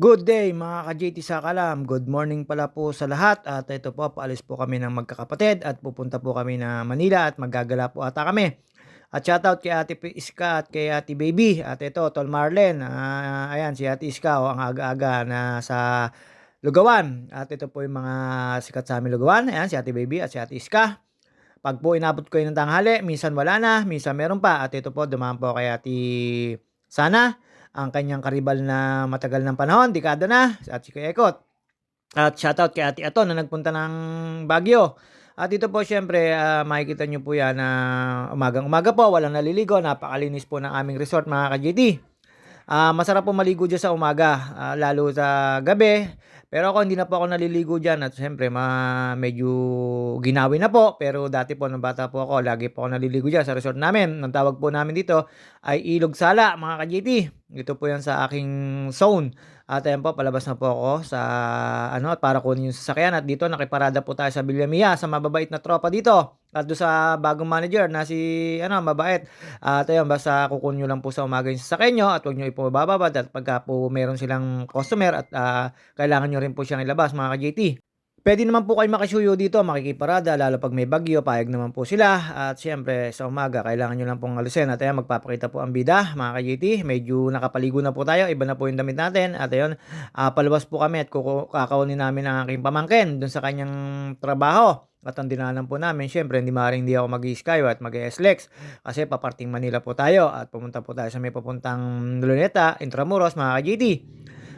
Good day mga ka-JT sa Kalam. Good morning pala po sa lahat. At ito po, paalis po kami ng magkakapatid at pupunta po kami na Manila at maggagala po ata kami. At shoutout kay Ate Iska at kay Ate Baby. At ito, Tol Marlen. Ah, ayan, si Ate Iska, oh, ang aga-aga na sa Lugawan. At ito po yung mga sikat sa amin Lugawan. Ayan, si Ate Baby at si Ate Iska. Pag po inabot ko yun ng tanghali, minsan wala na, minsan meron pa. At ito po, dumaan po kay Ate Sana ang kanyang karibal na matagal ng panahon, dekada na, at si Kuya Ekot. At shoutout kay Ate Aton na nagpunta ng Baguio. At ito po syempre, ah, makikita nyo po yan na umagang umaga po, walang naliligo, napakalinis po ng aming resort mga ka-GT. Ah, masarap po maligo dyan sa umaga, ah, lalo sa gabi. Pero ako hindi na po ako naliligo dyan at syempre ma medyo ginawi na po. Pero dati po nung bata po ako, lagi po ako naliligo dyan sa resort namin. Ang tawag po namin dito ay Ilog Sala mga ka-GT. Ito po yan sa aking zone. At ayan po, palabas na po ako sa ano, para kunin yung sasakyan. At dito, nakiparada po tayo sa Villamia, sa mababait na tropa dito. At doon sa bagong manager na si, ano, mabait. At ayun, basta kukunin nyo lang po sa umaga yung sasakyan nyo at huwag nyo ipabababad. At pagka po meron silang customer at ah, kailangan nyo rin po siyang ilabas, mga ka-JT. Pwede naman po kayo makisuyo dito, makikiparada, lalo pag may bagyo, payag naman po sila. At siyempre, sa umaga, kailangan nyo lang pong alisin. At ayan, magpapakita po ang bida, mga ka-JT. Medyo nakapaligo na po tayo, iba na po yung damit natin. At ayun, ah, palabas po kami at kakaunin namin ang aking pamangkin dun sa kanyang trabaho. At ang dinanan po namin, syempre, hindi maaaring hindi ako mag-Skyway at mag-SLEX. Kasi paparting Manila po tayo at pumunta po tayo sa may papuntang Luneta, Intramuros, mga ka-JT.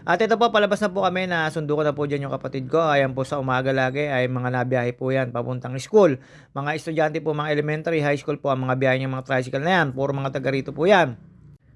At ito po, palabas na po kami na sundo ko na po dyan yung kapatid ko. Ayan po sa umaga lagi ay mga nabiyahe po yan papuntang school. Mga estudyante po, mga elementary, high school po, ang mga biyahe ng mga tricycle na yan. Puro mga taga rito po yan.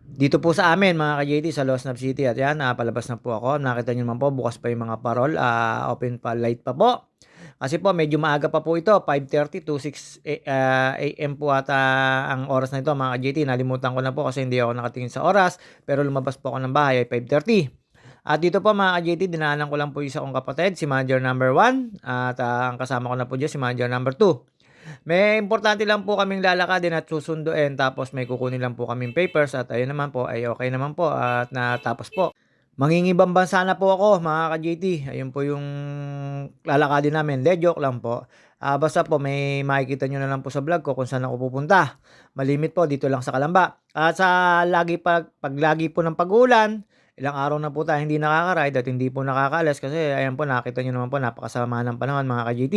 Dito po sa amin, mga ka-JT, sa Losnab City. At yan, ah, palabas na po ako. Nakita nyo naman po, bukas pa yung mga parol. ah, open pa, light pa po. Kasi po, medyo maaga pa po ito. 5.30 to 6 a- ah, a.m. po ata ang oras na ito, mga ka-JT. Nalimutan ko na po kasi hindi ako nakatingin sa oras. Pero lumabas po ako ng bahay ay 5.30. At dito po mga ka-JT, dinaanan ko lang po isa kong kapatid, si manager number 1. At ah, ang kasama ko na po dyan, si manager number 2. May importante lang po kaming lalakadin at susunduin tapos may kukunin lang po kaming papers at ayun naman po ay okay naman po at natapos po. Mangingibang bansa na po ako mga ka-JT. Ayun po yung lalakadin namin. De, joke lang po. Ah, basta po may makikita nyo na lang po sa vlog ko kung saan ako pupunta. Malimit po dito lang sa Kalamba. At sa lagi pag, pag lagi po ng pag-ulan, ilang araw na po tayo hindi nakaka-ride at hindi po nakakaalas kasi ayan po nakita nyo naman po napakasama ng panahon mga ka-GT.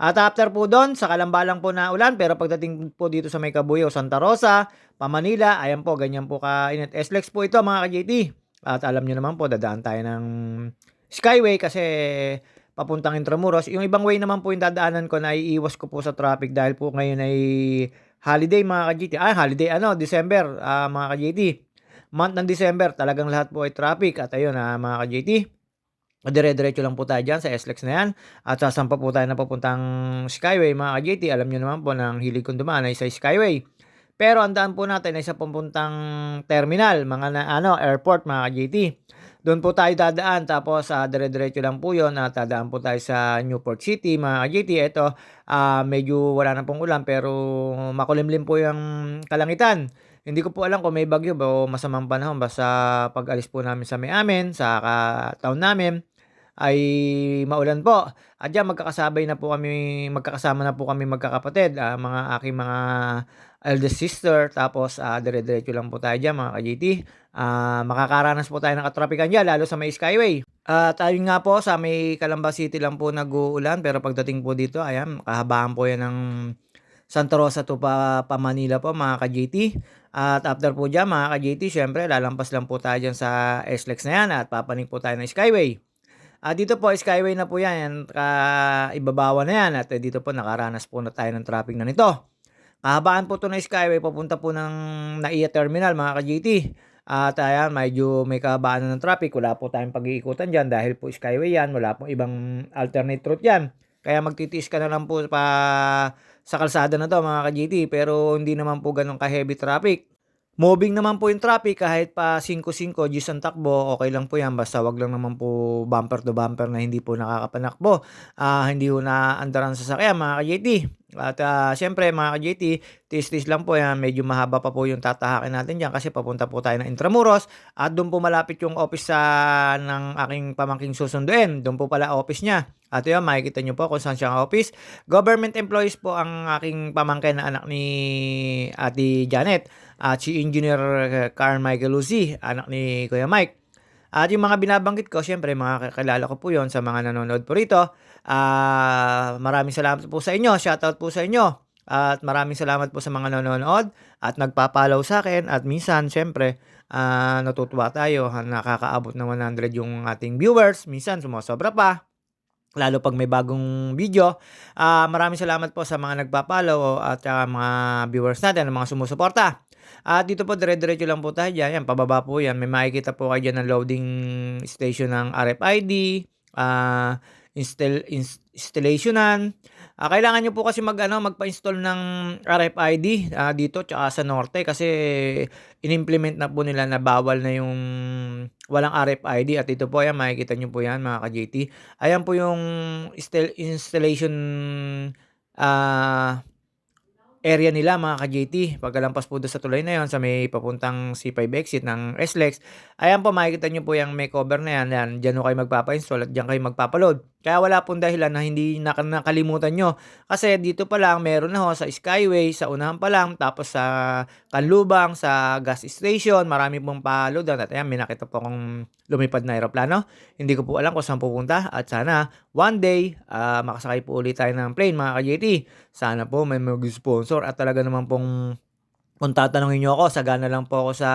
At after po doon, sa Kalamba lang po na ulan pero pagdating po dito sa may Kabuyo, Santa Rosa, Pamanila, ayan po ganyan po ka init. SLEX po ito mga ka-GT. At alam nyo naman po dadaan tayo ng Skyway kasi papuntang Intramuros. Yung ibang way naman po yung dadaanan ko na iiwas ko po sa traffic dahil po ngayon ay holiday mga ka-GT. Ah, holiday ano, December ah, mga ka-GT month ng December, talagang lahat po ay traffic. At ayun, ah, mga ka-JT, dire-diretso lang po tayo dyan sa SLEX na yan. At sasampa po tayo na papuntang Skyway, mga ka-JT. Alam nyo naman po ang hilig kong dumaan ay sa Skyway. Pero ang daan po natin ay sa papuntang terminal, mga na, ano, airport, mga ka-JT. Doon po tayo dadaan, tapos uh, dire-diretso lang po yun at dadaan po tayo sa Newport City, mga ka-JT. Ito, ah, medyo wala na pong ulan pero makulimlim po yung kalangitan. Hindi ko po alam kung may bagyo ba o masamang panahon basta pag alis po namin sa may amin, sa town namin ay maulan po. At diyan magkakasabay na po kami, magkakasama na po kami magkakapatid, ah, mga aking mga eldest sister, tapos ah, dire-diretso lang po tayo diyan mga ka-JT. Ah, makakaranas po tayo ng katrapikan diyan lalo sa may Skyway. At ayun nga po sa may Calamba City lang po nag-uulan pero pagdating po dito, ayan, kahabaan po yan ng Santa Rosa to pa, pa Manila po mga ka-JT. At after po dyan mga ka-JT, syempre lalampas lang po tayo dyan sa SLEX na yan at papanik po tayo ng Skyway. At dito po, Skyway na po yan, ka ibabawa na yan at dito po nakaranas po na tayo ng traffic na nito. Kahabaan po to ng Skyway, papunta po ng NAIA Terminal mga ka-JT. At ayan, medyo may kahabaan na ng traffic. Wala po tayong pag-iikutan dyan dahil po Skyway yan. Wala pong ibang alternate route yan. Kaya magtitiis ka na lang po pa sa kalsada na to mga ka-GT pero hindi naman po ganun ka-heavy traffic. Moving naman po yung traffic kahit pa 5-5 G's ang takbo, okay lang po yan. Basta wag lang naman po bumper to bumper na hindi po nakakapanakbo. Ah, hindi po na andaran sa sakyan mga ka-JT. At, ah, siyempre mga ka-JT, tiis-tiis lang po yan, medyo mahaba pa po yung tatahakin natin diyan kasi papunta po tayo ng Intramuros at do'n po malapit yung office sa ng aking pamangking susunduin, do'n po pala office niya. At 'yun makikita niyo po kung saan siyang office. Government employees po ang aking pamangkin na anak ni Ate Janet at si Engineer Carmichael Lucy, anak ni Kuya Mike. At yung mga binabanggit ko siyempre mga kakilala ko po 'yon sa mga nanonood po rito. Ah, maraming salamat po sa inyo, shoutout po sa inyo. At maraming salamat po sa mga nanonood at nagpa-follow sa'kin at minsan siyempre, ah, natutuwa tayo nakakaabot ng 100 yung ating viewers, minsan sumosobra pa. Lalo 'pag may bagong video. Ah, maraming salamat po sa mga nagpa-follow at saka mga viewers natin, mga sumusuporta. At dito po dire-diretso lang po tayo diyan, yan pababa po yan, may makikita po kayo diyan na loading station ng RFID, ah, install ins Ah, kailangan niyo po kasi mag-ano, magpa-install ng RFID, ah, dito tsaka sa norte kasi in-implement na po nila na bawal na yung walang RFID at ito po, ayan makikita niyo po yan mga ka-JT. Ayan po yung install installation, ah, area nila mga ka-JT. Pagkalampas po do'n sa tulay na 'yon sa may papuntang C5 exit ng SLEX, ayan po makikita niyo po yang may cover na yan, yan diyan ho kayo magpapa-install at diyan kayo magpapa-load. Kaya wala pong dahilan na hindi naka nakalimutan niyo. Kasi dito pa lang meron na ho sa Skyway, sa unahan pa lang, tapos sa Canlubang, sa gas station, marami pong pa-loadan at ayan may nakita po akong lumipad na eroplano. Hindi ko po alam kung saan pupunta at sana one day, ah, makasakay po ulit tayo ng plane mga ka-JT. Sana po may mag-sponsor at talaga naman pong kung tatanungin niyo ako, sagana lang po ako sa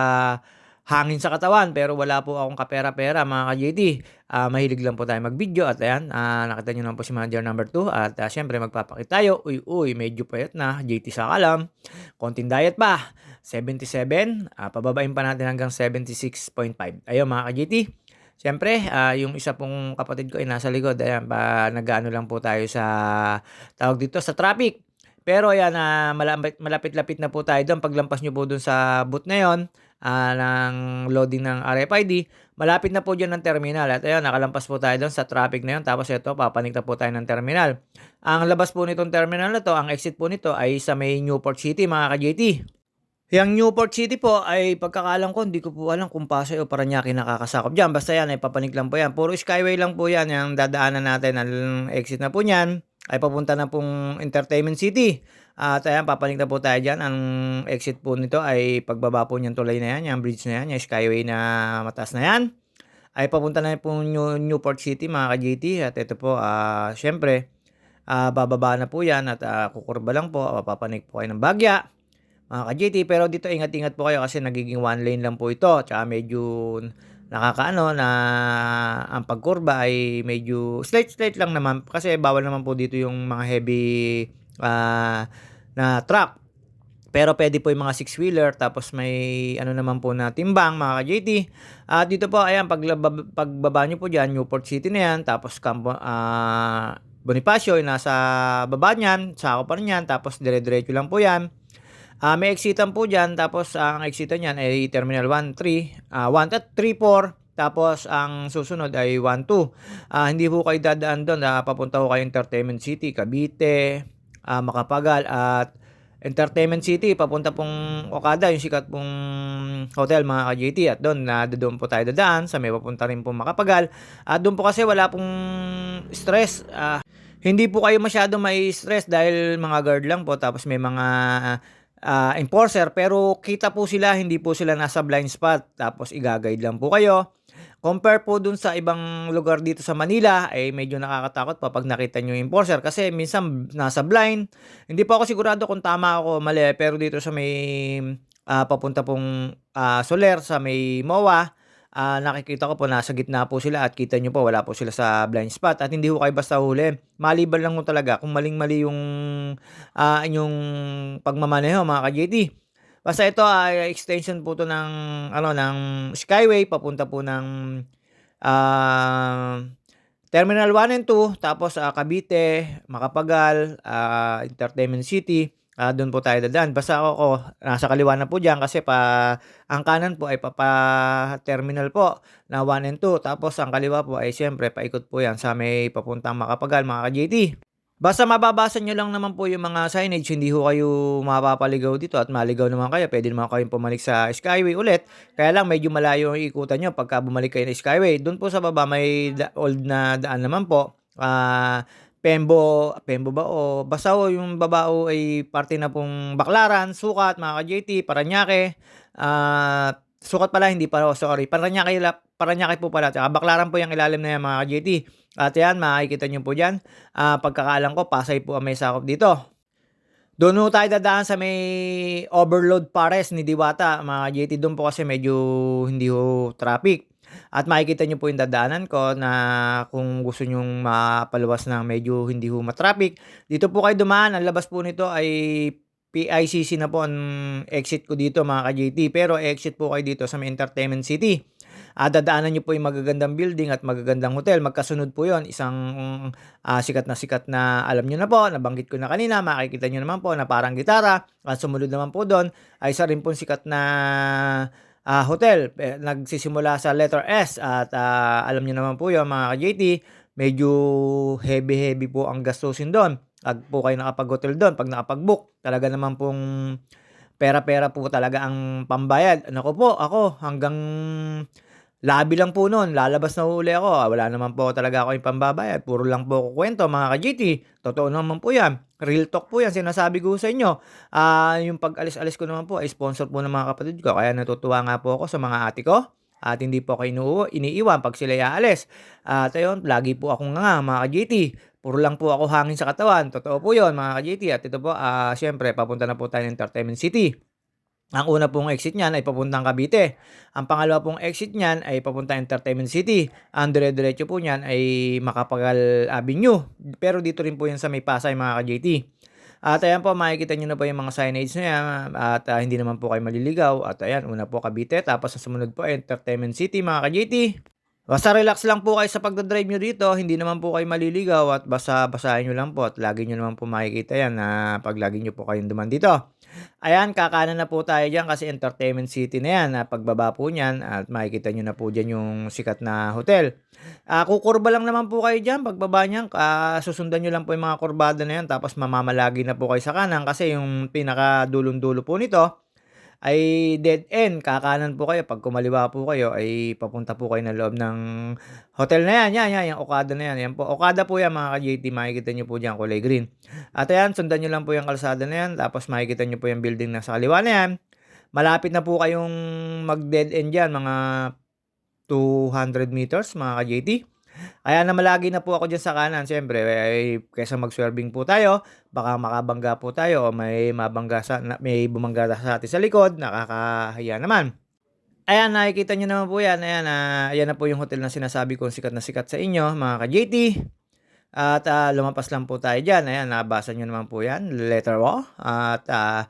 hangin sa katawan pero wala po akong kapera-pera mga ka-JT. Ah, mahilig lang po tayong mag-video at ayan, ah, nakita niyo naman po si Manager number 2 at, ah, siyempre magpapakita tayo. Uy, uy, medyo payat na, JT Sakalam. Konting diet pa, 77, ah, pababain pa natin hanggang 76.5. Ayun mga ka-JT. Siyempre, ah, yung isa pong kapatid ko ay nasa likod, ayan pa nag-aano lang po tayo sa tawag dito, sa traffic. Pero ayan, malapit malapit-lapit na po tayo do'n paglampas niyo po do'n sa booth na 'yon, ah, ng loading ng RFID, malapit na po diyan ang terminal at ayun nakalampas po tayo do'n sa traffic na 'yon tapos eto papanik po tayo ng terminal. Ang labas po nitong terminal na 'to, ang exit po nito ay sa may Newport City mga ka-JT. Yang Newport City po ay pagkakaalam ko hindi ko po alam kung Pasay o Parañaque nakakasakop diyan, basta yan ay papanik lang po yan. Puro Skyway lang po yan, yang dadaanan natin ang exit na po niyan ay papunta na pong Entertainment City. At ayan papanik na po tayo diyan, ang exit po nito ay pagbaba po niyang tulay na yan, yang bridge na yan, yang Skyway na mataas na yan, ay papunta na po New Newport City mga ka-JT at ito po, ah, siyempre, ah, bababa na po yan at, ah, kukurba lang po, papanik po kayo ng Bagya, mga ka-JT. Pero dito ingat-ingat po kayo kasi nagiging one lane lang po ito. Tsaka medyo nakakaano na ang pagkurba ay medyo slight-slight lang naman. Kasi bawal naman po dito yung mga heavy, ah, na truck. Pero puwede po yung mga six-wheeler tapos may ano naman po na timbang mga ka-JT. At dito po ayan paglaba pagbaba niyo po diyan Newport City na yan tapos Campo ah, Bonifacio nasa baba niyan, sakop pa rin yan tapos dire-diretso lang po yan. Ah, may exitan po diyan tapos ang exitan niyan ay Terminal 1, 3, ah, 1 at 3, 4 tapos ang susunod ay 1, 2. Ah, hindi po kayo dadaan do'n, ah, papunta po kayo Entertainment City, Cavite, ah, Macapagal at Entertainment City papunta pong Okada, yung sikat pong hotel mga ka-JT at do'n na doon po tayo dadaan sa may papunta rin pong Macapagal. At do'n po kasi wala pong stress, ah, hindi po kayo masyadong mai-stress dahil mga guard lang po tapos may mga, ah, enforcer pero kita po sila, hindi po sila nasa blind spot tapos iga-guide lang po kayo. Compare po dun sa ibang lugar dito sa Manila ay medyo nakakatakot pa 'pag nakita niyo yung enforcer kasi minsan nasa blind. Hindi po ako sigurado kung tama ako o mali pero dito sa may, ah, papunta pong, ah, Soler sa may MOA, ah, nakikita ko po nasa gitna po sila at kita niyo po wala po sila sa blind spot at hindi ho kayo basta huli. Maliban lang ho talaga kung maling-mali yung, ah, inyong pagmamaneho mga ka-JT. Basta ito ay extension po 'to ng ano, ng Skyway papunta po ng, ah, Terminal 1 and 2 tapos, ah, Cavite, Macapagal, ah, Entertainment City, ah, do'n po tayo dadaan. Basta ako nasa kaliwa na po diyan kasi pa ang kanan po ay papa-terminal po na 1 and 2 tapos ang kaliwa po ay siyempre paikot po yan sa may papuntang Macapagal mga ka-JT. Basta mababasa niyo lang naman po yung mga signage, hindi ho kayo mapapaligaw dito at maligaw naman kayo. Puwede naman kayong bumalik sa Skyway ulit. Kaya lang medyo malayo ang ikutan niyo pagka bumalik kayo ng Skyway. Do'n po sa baba may old na daan naman po, ah, Pembo Pembo ba o basta ho yung baba ho ay parte na pong Baclaran, Sukat, mga ka-JT, Parañaque, at Sukat pala hindi pa ho, sorry. Parañaque la Parañaque po pala tsaka Baclaran po yung ilalim na yan mga ka-JT. At yan makikita niyo po diyan, ah, pagkakaalam ko Pasay po ang may sakop dito. Do'n ho tayo dadaan sa may Overload Pares ni Diwata mga ka-JT. Do'n po kasi medyo hindi ho traffic. At makikita niyo po yung dadaanan ko na kung gusto niyong mapaluwas ng medyo hindi ho ma-traffic, dito po kayo dumaan. Ang labas po nito ay PICC na po ang exit ko dito mga ka-JT. Pero exit po kayo dito sa may Entertainment City. Ah, dadaanan niyo po yung magagandang building at magagandang hotel. Magkasunod po 'yon. Isang, ah, sikat na sikat na alam niyo na po, nabanggit ko na kanina, makikita niyo naman po na parang gitara. At sumunod naman po do'n ay isa rin pong sikat na, ah, hotel. Nagsisimula sa letter S at, ah, alam niyo naman po 'yon mga ka-JT, medyo heavy-heavy po ang gastusin do'n. 'Pag po kayo nakapag-hotel do'n, 'pag nakapag-book, talaga naman pong pera-pera po talaga ang pambayad. Naku po, ako hanggang labi lang po no'n, lalabas na uli ako. Wala naman po talaga akong pambabayad, puro lang po kukuwento mga ka-JT. Totoo naman po 'yan, real talk po 'yan sinasabi ko sa inyo. Ah, yung pag-alis-alis ko naman po ay sponsor po ng mga kapatid ko kaya natutuwa nga po ako sa mga ate ko at hindi po ako inuu iniiwan 'pag sila'y aalis. At ayun, lagi po akong nganga mga ka-JT. Puro lang po ako hangin sa katawan, totoo po 'yon mga ka-JT. At ito po, ah, siyempre papunta na po tayo ng Entertainment City. Ang una pong exit niyan ay papuntang Cavite. Ang pangalawa pong exit niyan ay papuntang Entertainment City. Ang dire-diretso po niyan ay Macapagal Avenue. Pero dito rin po 'yan sa may Pasay mga ka-JT. At ayan po, makikita niyo na po yung mga signage na 'yan at, ah, hindi naman po kayo maliligaw. At ayan, una po Cavite tapos ang sumunod po Entertainment City mga ka-JT. Basta relax lang po kayo sa pagda-drive niyo dito, hindi naman po kayo maliligaw at basa-basahin niyo lang po at lagi niyo naman po makikita 'yan na 'pag lagi niyo po kayong dumaan dito. Ayan, kakanan na po tayo diyan kasi Entertainment City na 'yan. Ah, pagbaba po niyan at makikita niyo na po diyan yung sikat na hotel. Ah, kukurba lang naman po kayo diyan pagbaba niyan, ah, susundan niyo lang po yung mga kurbada na 'yan tapos mamamalagi na po kayo sa kanan kasi yung pinakadulong-dulo po nito ay dead end. Kakanan po kayo, 'pag kumaliwa po kayo ay papunta po kayo ng loob ng hotel na 'yan, 'yan, 'yan, yung Okada na 'yan. 'Yan po, Okada po 'yan mga ka-JT, makikita niyo po diyan kulay green. At ayan, sundan niyo lang po yung kalsada na 'yan tapos makikita niyo po yung building na sa kaliwa na 'yan. Malapit na po kayong mag-dead end diyan, mga 200 meters mga ka-JT. Kaya namalagi na po ako diyan sa kanan siyempre ay kaysa mag-swerving po tayo, baka makabangga po tayo o may mabangga sa may bumangga sa atin sa likod, nakakahiya naman. Ayan, nakikita niyo naman po 'yan, ayan, ah, ayan na po yung hotel na sinasabi kong sikat na sikat sa inyo mga ka-JT. At, ah, lumampas lang po tayo diyan, ayan nabasa niyo naman po 'yan, letter O. At, ah,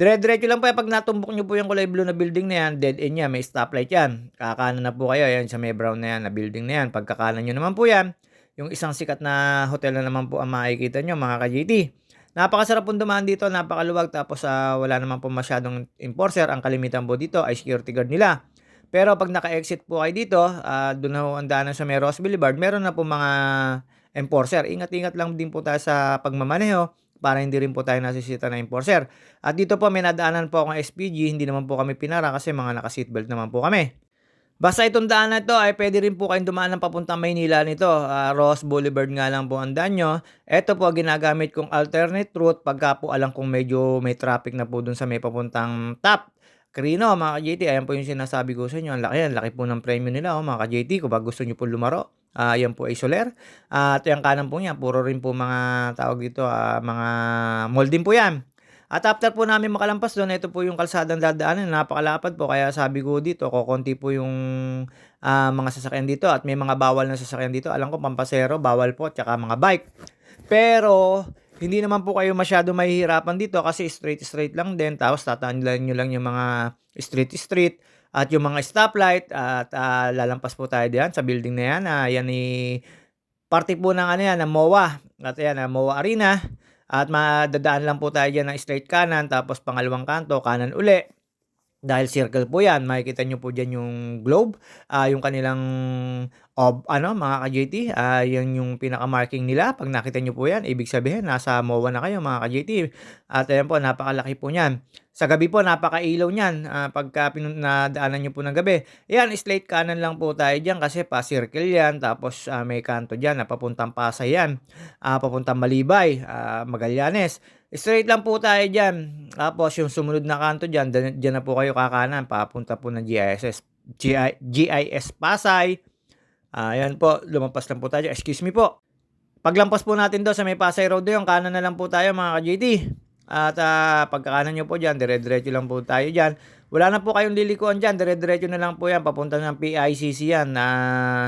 dire-diretso lang po 'yan 'pag natumbok niyo po yung kulay blue na building na 'yan, dead end 'yan, may stoplight 'yan. Kakanan na po kayo, ayan sa may brown na 'yan na building na 'yan. Pagkakanan niyo naman po 'yan, yung isang sikat na hotel na naman po ang makikita niyo mga ka-JT. Napakasarap pong dumaan dito, napakaluwag tapos, ah, wala naman po masyadong enforcer. Ang kalimitan po dito ay security guard nila. Pero 'pag naka-exit po kayo dito, ah, do'n na ho ang daanan sa may Ross Boulevard, meron na pong mga enforcer. Ingat-ingat lang din po tayo sa pagmamaneho para hindi rin po tayo nasisita ng enforcer. At dito po may nadaanan po akong SPG, hindi naman po kami pinara kasi mga naka-seatbelt naman po kami. Basta itong daan na 'to ay puwede rin po kayong dumaan ng papuntang Maynila nito, ah, Ross Boulevard nga lang po ang daan niyo. Eto po ginagamit kong alternate route pagka po alam kong medyo may traffic na po do'n sa may papuntang Top, Quirino mga ka-JT. Ayan po yung sinasabi ko sa inyo, ang laki, ang laki po ng premyo nila, oh, mga ka-JT kung gusto niyo po lumaro. Ah, yan po ay Soler. At yung kanan po niyan puro rin po mga tawag dito, ah, mga mall din po 'yan. At after po namin makalampas do'n, ito po yung kalsadang dadaanan, napakalapad po kaya sabi ko dito kokonti po yung, ah, mga sasakyan dito at may mga bawal na sasakyan dito. Alam ko pampasero bawal po, tsaka mga bike. Pero hindi naman po kayo masyadong mahihirapan dito kasi straight-straight lang din tapos tatandaan niyo lang yung mga street-street at yung mga stoplight at, ah, lalampas po tayo diyan sa building na 'yan, ah, 'yan ay parte po ng ano 'yan, ng MOA. At ayan, ah, MOA Arena. At madadaan lang po tayo diyan ng straight kanan tapos pangalawang kanto kanan uli. Dahil circle po 'yan, makikita niyo po diyan yung globe, ah, yung kanilang Ob ano mga ka-JT, ah, 'yan yung pinaka-marking nila 'pag nakita niyo po 'yan ibig sabihin nasa MOA na kayo mga ka-JT. At ayan po napakalaki po niyan. Sa gabi po napakailaw niyan, ah, pagka pinun nadaanan niyo po ng gabi. Ayan straight kanan lang po tayo diyan kasi pa-circle 'yan tapos, ah, may kanto diyan na papuntang Pasay 'yan, ah, papuntang Malibay, ah, Magallanes. Straight lang po tayo diyan. Tapos yung sumunod na kanto diyan, diyan na po kayo kakanan papunta po ng GISS GI GIS Pasay. Ah, ayan po, lumampas lang po tayo. Excuse me po. Paglampas po natin daw sa may Pasay Road yung kanan na lang po tayo mga ka-JT. At uh, pagkakanan nyo po dyan, dire-diretso lang po tayo dyan. Wala na po kayong lilikuan dyan, dire-diretso na lang po yan, papunta ng PICC yan. Na uh,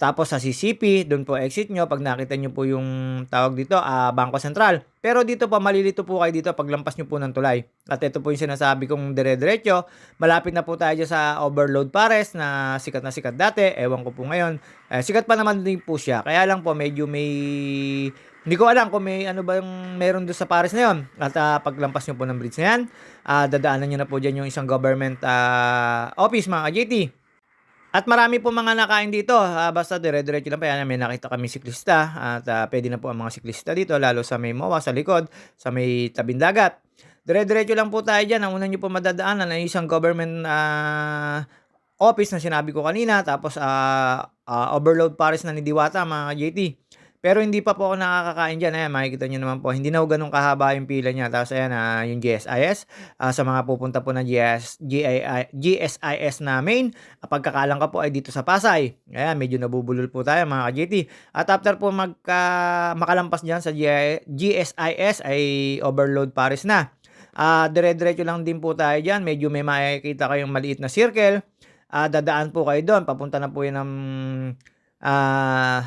tapos sa CCP, doon po exit nyo pag nakita nyo po yung tawag dito, uh, Bangko Sentral. Pero dito pa, malilito po kayo dito paglampas nyo po ng tulay. At ito po yung sinasabi kong dire-diretso. Malapit na po tayo sa Overload Pares na sikat na sikat dati. Ewan ko po ngayon. Eh, sikat pa naman din po siya. Kaya lang po medyo may... Hindi ko alam kung may ano ba yung meron doon sa Paris na yon. At uh, paglampas nyo po ng bridge na yan, uh, dadaanan nyo na po dyan yung isang government uh, office mga JT. At marami po mga nakain dito, uh, basta dire-diretso lang pa yan. May nakita kami siklista at uh, pwede na po ang mga siklista dito, lalo sa may MOA, sa likod, sa may tabing dagat. Dire-diretso lang po tayo dyan. Ang una nyo po madadaanan ay isang government uh, office na sinabi ko kanina, tapos uh, uh, overload pares na ni Diwata, mga JT. Pero hindi pa po ako nakakakain dyan. Ayan, makikita nyo naman po. Hindi na po ganun kahaba yung pila niya. Tapos ayan, uh, yung GSIS. Uh, sa mga pupunta po ng GS, GI, GSIS na main. Uh, pagkakalang ka po ay dito sa Pasay. Ayan, medyo nabubulol po tayo mga ka-GT. At after po magka, makalampas dyan sa GSIS ay overload Paris na. Uh, dire-diretso lang din po tayo dyan. Medyo may makikita kayong maliit na circle. Uh, dadaan po kayo doon. Papunta na po yun ng... Uh,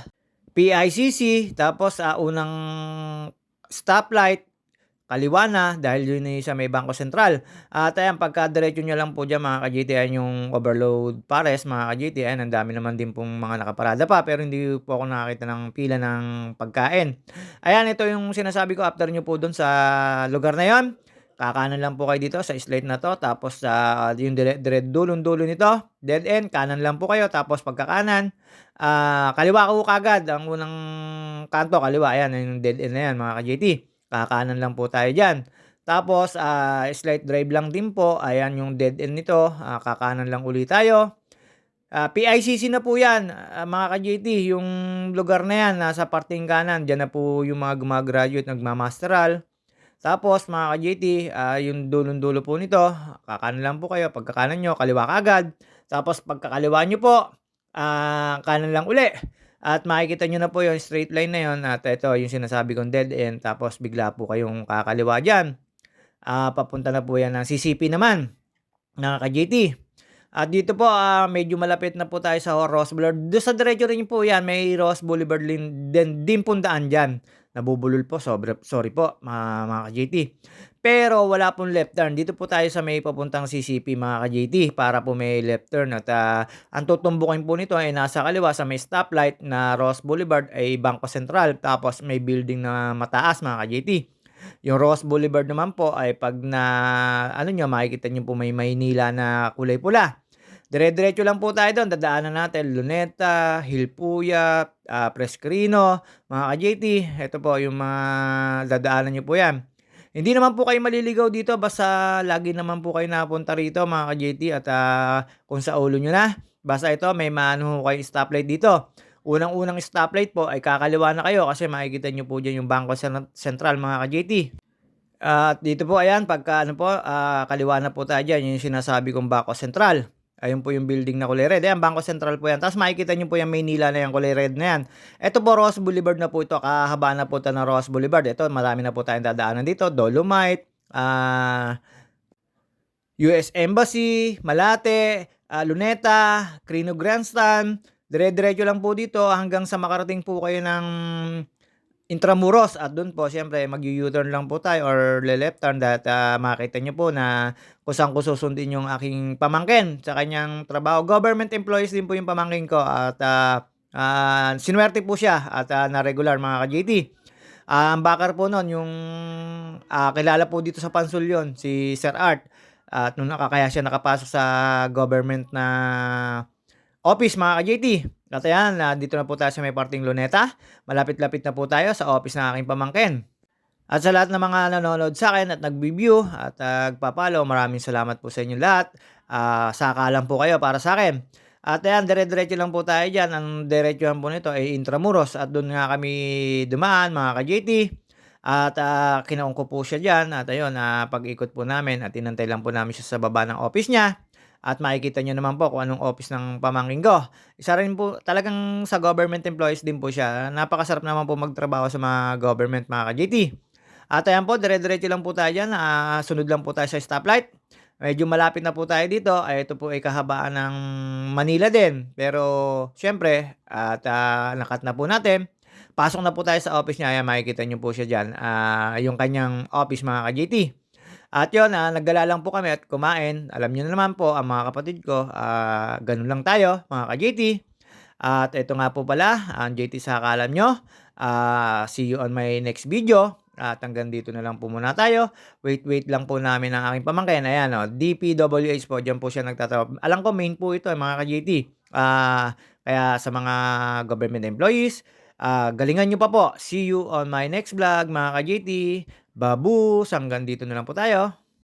PICC, tapos uh, unang stoplight, kaliwa na dahil yun sa may Bangko Sentral. At ayan, pagka diretso nyo lang po dyan mga ka-GT, yung overload pares mga ka-GT, ayan, ang dami naman din pong mga nakaparada pa, pero hindi po ako nakakita ng pila ng pagkain. Ayan, ito yung sinasabi ko after nyo po dun sa lugar na yon Kakanan lang po kayo dito sa slate na to. Tapos sa uh, yung dire, dire dulong-dulo nito, dead end, kanan lang po kayo. Tapos pagkakanan, uh, kaliwa ko kagad. Ang unang kanto, kaliwa. Ayan, yung dead end na yan mga ka-JT. Kakanan lang po tayo dyan. Tapos, uh, slight drive lang din po. Ayan yung dead end nito. Uh, kakanan lang ulit tayo. Uh, PICC na po yan, uh, mga ka-JT. Yung lugar na yan, nasa parting kanan. Diyan na po yung mga gumagraduate, nagmamasteral. Tapos mga ka-JT, uh, yung dulong-dulo po nito, kakanan lang po kayo. Pagkakanan nyo, kaliwa kagad. Tapos pagkakaliwa nyo po, uh, kanan lang uli. At makikita nyo na po yung straight line na yun. At ito yung sinasabi kong dead end. Tapos bigla po kayong kakaliwa dyan. Uh, papunta na po yan ng CCP naman. Mga ka-JT. At dito po, uh, medyo malapit na po tayo sa Ross Boulevard. Doon sa diretso rin po yan, may Ross Boulevard din, din, din pundaan dyan nabubulol po. Sobre, sorry po, mga, mga ka-JT. Pero wala pong left turn. Dito po tayo sa may papuntang CCP mga ka-JT para po may left turn. At uh, ang tutumbukin po nito ay nasa kaliwa sa may stoplight na Ross Boulevard ay Bangko Sentral. Tapos may building na mataas mga ka-JT. Yung Ross Boulevard naman po ay pag na ano nyo makikita nyo po may Maynila na kulay pula. Dire-diretso lang po tayo doon. Dadaanan natin Luneta, Hilpuya, uh, Prescrino, mga ka-JT. Ito po yung mga dadaanan nyo po yan. Hindi naman po kayo maliligaw dito basta lagi naman po kayo napunta rito mga ka-JT at uh, kung sa ulo nyo na. Basta ito may maano kayo stoplight dito. Unang-unang stoplight po ay kakaliwa na kayo kasi makikita nyo po dyan yung Bangko Sentral mga ka-JT. At uh, dito po ayan pagka ano po uh, kaliwa na po tayo dyan yung sinasabi kong Bangko Sentral. Ayun po yung building na kulay red. Ayan, Bangko Sentral po yan. Tapos makikita nyo po yung Maynila na yan, kulay red na yan. Ito po, Ross Boulevard na po ito. Kahaba na po ito ng Ross Boulevard. Ito, marami na po tayong dadaanan dito. Dolomite, uh, ah, US Embassy, Malate, uh, Luneta, Crino Grandstand. Dire-diretso lang po dito hanggang sa makarating po kayo ng Intramuros at doon po siyempre mag-u-turn lang po tayo or le-left turn that uh, makita nyo po na kung saan ko susundin yung aking pamangkin sa kanyang trabaho. Government employees din po yung pamangkin ko at uh, uh, sinwerte po siya at uh, na regular mga ka-JT. Uh, ang bakar po noon yung uh, kilala po dito sa Pansol yon si Sir Art. At nung nakakaya siya nakapasok sa government na office mga ka-JT. At ayan, nandito na po tayo sa may parting Luneta. Malapit-lapit na po tayo sa office ng aking pamangkin. At sa lahat ng mga nanonood sa akin at nag-view at uh, nagpa-follow, maraming salamat po sa inyo lahat. Uh, saka lang po kayo para sa akin. At ayan, dire-diretso lang po tayo dyan. Ang diretsuhan po nito ay Intramuros at doon nga kami dumaan mga ka-JT. At uh, kinaong ko po siya dyan at ayun, uh, pag-ikot po namin at inantay lang po namin siya sa baba ng office niya. At makikita nyo naman po kung anong office ng pamangking ko. Isa rin po, talagang sa government employees din po siya. Napakasarap naman po magtrabaho sa mga government mga ka-JT. At ayan po, dire-diretso lang po tayo dyan. Uh, sunod lang po tayo sa stoplight. Medyo malapit na po tayo dito. Ay, ito po ay kahabaan ng Manila din. Pero, syempre, at uh, nakat na po natin. Pasok na po tayo sa office niya. Ayan, makikita nyo po siya dyan. Uh, yung kanyang office mga ka-JT. At yun, ah, naggala lang po kami at kumain. Alam niyo na naman po, ang mga kapatid ko, ah, ganun lang tayo, mga ka-JT. At ito nga po pala, ang JT sa kalam nyo. Ah, see you on my next video. At hanggang dito na lang po muna tayo. Wait, wait lang po namin ang aking pamangkin. Ayan, oh, DPWH po, dyan po siya nagtatrabaho. Alam ko, main po ito, mga ka-JT. Ah, kaya sa mga government employees, ah, galingan nyo pa po. See you on my next vlog, mga ka-JT. Babus, hanggang dito na lang po tayo.